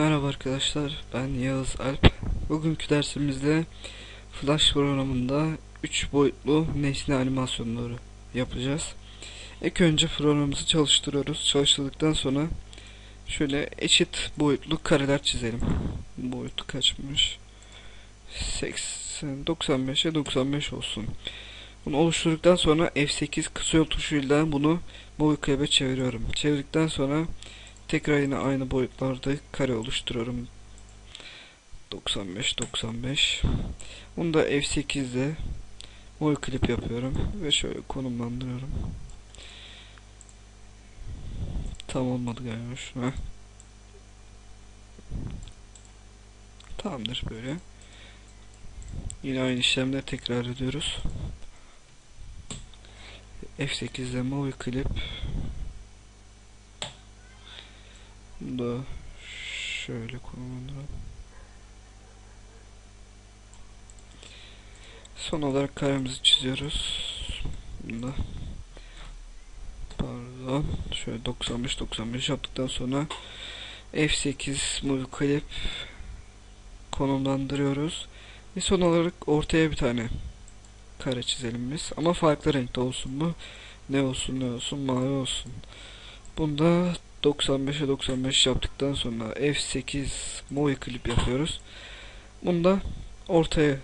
arkadaşlar, ben Yağız Alp. Bugünkü dersimizde Flash programında 3 boyutlu nesne animasyonları yapacağız. İlk önce programımızı çalıştırıyoruz. Çalıştırdıktan sonra şöyle eşit boyutlu kareler çizelim. Boyutu kaçmış? 80, 95'e 95 olsun. Bunu oluşturduktan sonra F8 kısa yol tuşuyla bunu Movie çeviriyorum. Çevirdikten sonra Tekrar yine aynı boyutlarda kare oluşturuyorum. 95 95. Bunu da F8'de boy klip yapıyorum ve şöyle konumlandırıyorum. Tam olmadı galiba şuna. Tamamdır böyle. Yine aynı işlemleri tekrar ediyoruz. F8'de movie clip bunu da şöyle konumlandıralım. Son olarak karemizi çiziyoruz. Bunda pardon şöyle 95 95 yaptıktan sonra F8 movie clip konumlandırıyoruz. Ve son olarak ortaya bir tane kare çizelim biz. Ama farklı renkte olsun bu. Ne olsun ne olsun mavi olsun. Bunda 95'e 95 yaptıktan sonra F8 movie clip yapıyoruz. Bunda ortaya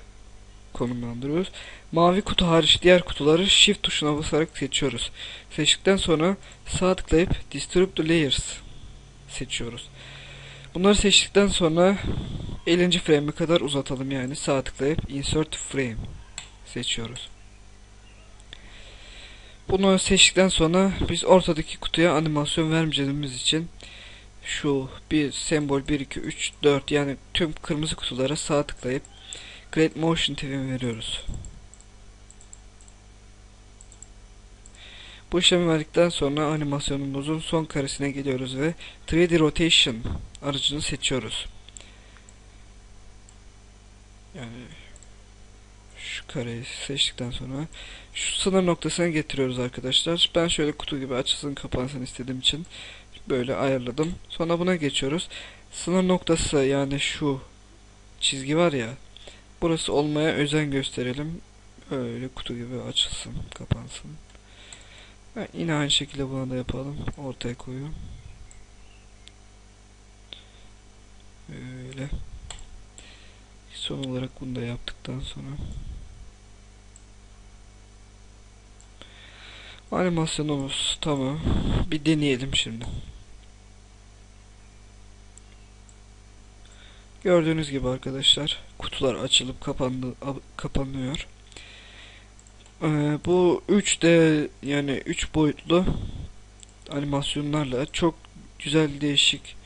konumlandırıyoruz. Mavi kutu hariç diğer kutuları shift tuşuna basarak seçiyoruz. Seçtikten sonra sağ tıklayıp distribute the layers seçiyoruz. Bunları seçtikten sonra 50. frame'e kadar uzatalım yani sağ tıklayıp insert frame seçiyoruz. Bunu seçtikten sonra biz ortadaki kutuya animasyon vermeyeceğimiz için şu bir sembol 1 2 3 4 yani tüm kırmızı kutulara sağ tıklayıp Create Motion TV veriyoruz. Bu işlemi verdikten sonra animasyonumuzun son karesine geliyoruz ve 3D Rotation aracını seçiyoruz. Yani kareyi seçtikten sonra şu sınır noktasına getiriyoruz arkadaşlar. Ben şöyle kutu gibi açılsın kapansın istediğim için böyle ayarladım. Sonra buna geçiyoruz. Sınır noktası yani şu çizgi var ya burası olmaya özen gösterelim. Öyle kutu gibi açılsın kapansın. Ha, yine aynı şekilde buna da yapalım. Ortaya koyuyorum. Böyle. Son olarak bunu da yaptıktan sonra Animasyonumuz tamam. Bir deneyelim şimdi. Gördüğünüz gibi arkadaşlar kutular açılıp kapandı, kapanıyor. Ee, bu 3D yani 3 boyutlu animasyonlarla çok güzel değişik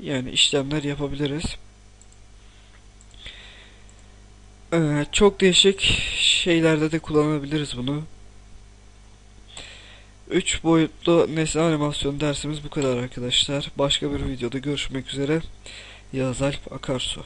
yani işlemler yapabiliriz. Ee, çok değişik şeylerde de kullanabiliriz bunu. 3 boyutlu nesne animasyon dersimiz bu kadar arkadaşlar. Başka bir videoda görüşmek üzere. Yağız Alp Akarsu.